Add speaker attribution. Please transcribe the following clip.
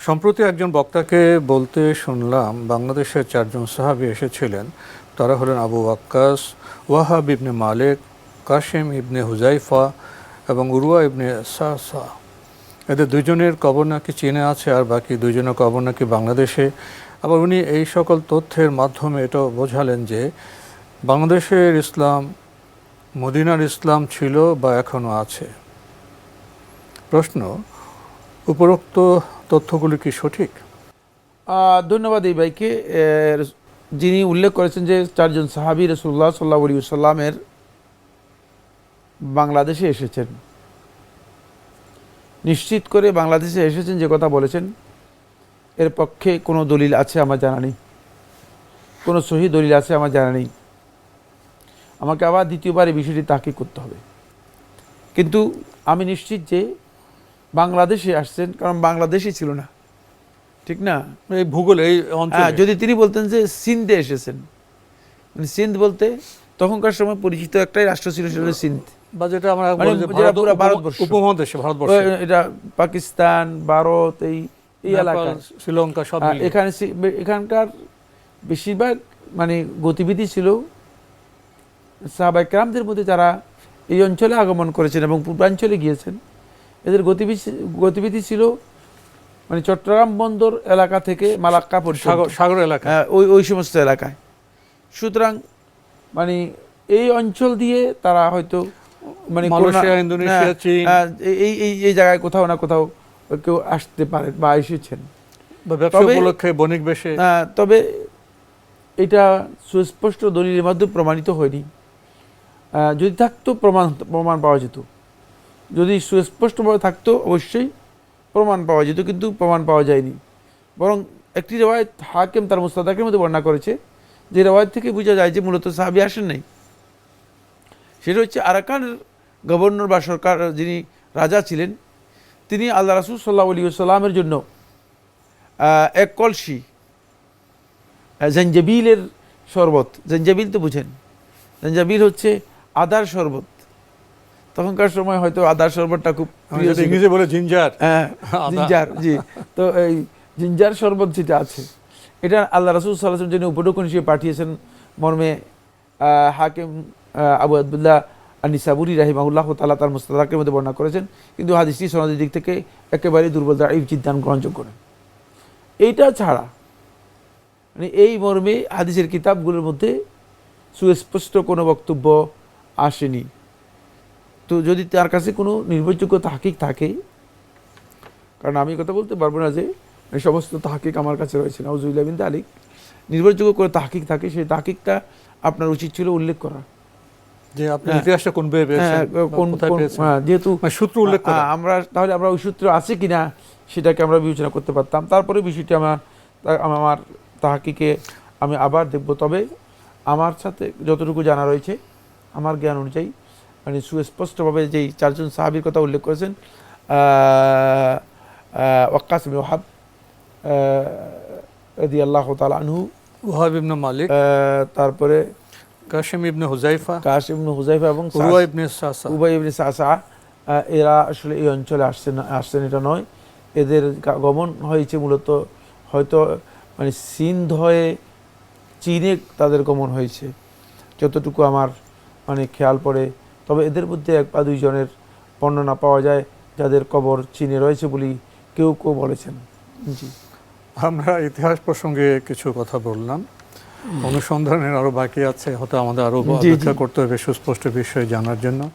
Speaker 1: সম্প্রতি একজন বক্তাকে বলতে শুনলাম, বাংলাদেশের চারজন সাহাবি এসেছিলেন। তারা হলেন আবু ওয়াক্কাস, ওয়াহাব ইবনে মালিক কাশিম ইবনে হুজাইফা এবং উরুয়া ইবনে সাসা। এদের দুজনের কবর নাকি চীনে আছে আর বাকি দুজনের কবর নাকি বাংলাদেশে? আবার উনি এই সকল তথ্যের মাধ্যমে এটাও বোঝালেন যে বাংলাদেশের ইসলাম, মদিনার ইসলাম ছিল বা এখনও আছে। প্রশ্ন উপরোক্ত তথ্যগুলি কি সঠিক?
Speaker 2: ধন্যবাদ এই ভাইকে। যিনি উল্লেখ করেছেন যে চারজন সাহাবি রসুল্লাহ সাল্লাহ আলী সাল্লামের বাংলাদেশে এসেছেন। নিশ্চিত করে বাংলাদেশে এসেছেন যে কথা বলেছেন। এর পক্ষে কোনো দলিল আছে আমার জানা নেই। কোনো সহি দলিল আছে আমার জানা নেই। আমাকে আবার দ্বিতীয়বার এই বিষয়টি তাকে করতে হবে। কিন্তু আমি নিশ্চিত যে বাংলাদেশে আসছেন কারণ বাংলাদেশই ছিল না। ঠিক না?
Speaker 1: এই ভূগোল এই
Speaker 2: হ্যাঁ যদি তিনি বলতেন যে সিন্ধে এসেছেন মানে সিন্ধ বলতে তখনকার সময় পরিচিত একটাই রাষ্ট্র ছিল সেটা সিন্ধ।
Speaker 1: বা যেটা আমরা
Speaker 2: মানে ভারতবর্ষ।
Speaker 1: উপমহাদেশে ভারতবর্ষ।
Speaker 2: এটা পাকিস্তান ভারত এই এই এলাকা
Speaker 1: শ্রীলঙ্কা সব
Speaker 2: হ্যাঁ, এখানে এখানকার বেশিরভাগ মানে গতিবিধি ছিল সাহাবাইকরামদের মধ্যে যারা এই অঞ্চলে আগমন করেছেন এবং পূর্বাঞ্চলে গিয়েছেন। এদের গতিবিধি গতিবিধি ছিল মানে চট্টগ্রাম বন্দর এলাকা থেকে মালাক্কা পর্যন্ত।
Speaker 1: সাগর এলাকা।
Speaker 2: হ্যাঁ, ওই ওই সমস্ত এলাকায়। সুতরাং মানে এই অঞ্চল দিয়ে তারা হয়তো মানে
Speaker 1: মালয়েশিয়া, ইন্দোনেশিয়া,
Speaker 2: হ্যাঁ,
Speaker 1: চীন।
Speaker 2: হ্যাঁ, এই এই এই জায়গায় কোথাও না কোথাও কেউ আসতে পারে বা এসেছেন।
Speaker 1: উপলক্ষে বণিক বেশে
Speaker 2: আহ, তবে এটা সুস্পষ্ট দলিলের মাধ্যমে প্রমাণিত হয়নি। যদি থাকতো প্রমাণ প্রমাণ পাওয়া যেত। যদি সুস্পষ্টভাবে থাকতো, অবশ্যই প্রমাণ পাওয়া যেত, কিন্তু প্রমাণ পাওয়া যায়নি। বরং একটি রেওয়ায়ত হাকিম তার মুস্তাদাকের মধ্যে বর্ণনা করেছে, যে রেওয়ায়ত থেকে বোঝা যায় যে মূলত সাহাবি আসেন নাই। সেটা হচ্ছে আরাকানের গভর্নর বা সরকার যিনি রাজা ছিলেন, তিনি আল্লাহ রাসুল সাল্লাহ আলী সাল্লামের জন্য এক কলসি জঞ্জাবিলের শরবত, জঞ্জাবিল তো বুঝেন। জঞ্জাবিল হচ্ছে আদার শরবত। তখনকার সময় হয়তো আদার শরবতটা খুব
Speaker 1: বলে জিঞ্জার।
Speaker 2: হ্যাঁ জিঞ্জার জি। তো এই জিঞ্জার শরবত যেটা আছে এটা আল্লাহ রসুল সাল্লাহ যিনি উপটোকন হিসেবে পাঠিয়েছেন মর্মে হাকিম আবু আবদুল্লাহ আনিসাবুরি রাহিমাহুল্লাহ তালা তার মুস্তাদাকের মধ্যে বর্ণনা করেছেন। কিন্তু হাদিসটি সনদের দিক থেকে একেবারে দুর্বল এই চিন্তান গ্রহণযোগ্য নয়। এইটা ছাড়া মানে এই মর্মে হাদিসের কিতাবগুলোর মধ্যে সুস্পষ্ট কোনো বক্তব্য আসেনি। তো যদি তার কাছে কোনো নির্ভরযোগ্য তাহকিক থাকে কারণ আমি কথা বলতে পারব না যে এই সমস্ত তাহকিক আমার কাছে রয়েছে। নাউজুল্লাহ বিন আলিক নির্ভরযোগ্য করে তাহকিক থাকে সেই তাহকিকটা আপনার উচিত ছিল উল্লেখ করা।
Speaker 1: যে আপনি
Speaker 2: হ্যাঁ।
Speaker 1: ইতিহাসটা কোন
Speaker 2: হ্যাঁ, কোন হ্যাঁ, যেহেতু
Speaker 1: মানে সূত্র উল্লেখ করা।
Speaker 2: আমরা তাহলে আমরা ওই সূত্র আছে কিনা সেটাকে আমরা বিবেচনা করতে পারতাম। তারপরে বিষয়টি আমার আমার তাহাকিকে আমি আবার দেখব। তবে আমার সাথে যতটুকু জানা রয়েছে আমার জ্ঞান অনুযায়ী মানে সুস্পষ্টভাবে যেই চারজন সাহাবির কথা উল্লেখ করেছেন ওয়াক্কাস বিন ওহাব রদি আল্লাহ তাল আনহু
Speaker 1: ওয়াহাব ইবনে মালিক
Speaker 2: তারপরে
Speaker 1: কাশিম ইবনে হুজাইফা
Speaker 2: কাশিম হুজাইফা এবং
Speaker 1: উরুয়া ইবনে সাসা।
Speaker 2: উবাই ইবনে সাসা এরা আসলে এই অঞ্চলে আসছেন আসছেন এটা নয়। এদের গমন হয়েছে মূলত হয়তো মানে সিন্ধ হয়ে চীনে তাদের গমন হয়েছে। যতটুকু আমার মানে খেয়াল পড়ে তবে এদের মধ্যে এক বা দুইজনের বর্ণনা পাওয়া যায় যাদের কবর চীনে রয়েছে বলি কেউ কেউ বলেছেন। জি।
Speaker 1: আমরা ইতিহাস প্রসঙ্গে কিছু কথা বললাম। অনুসন্ধানের আরও বাকি আছে হয়তো আমাদের
Speaker 2: আরও।
Speaker 1: অপেক্ষা করতে হবে সুস্পষ্ট বিষয় জানার জন্য।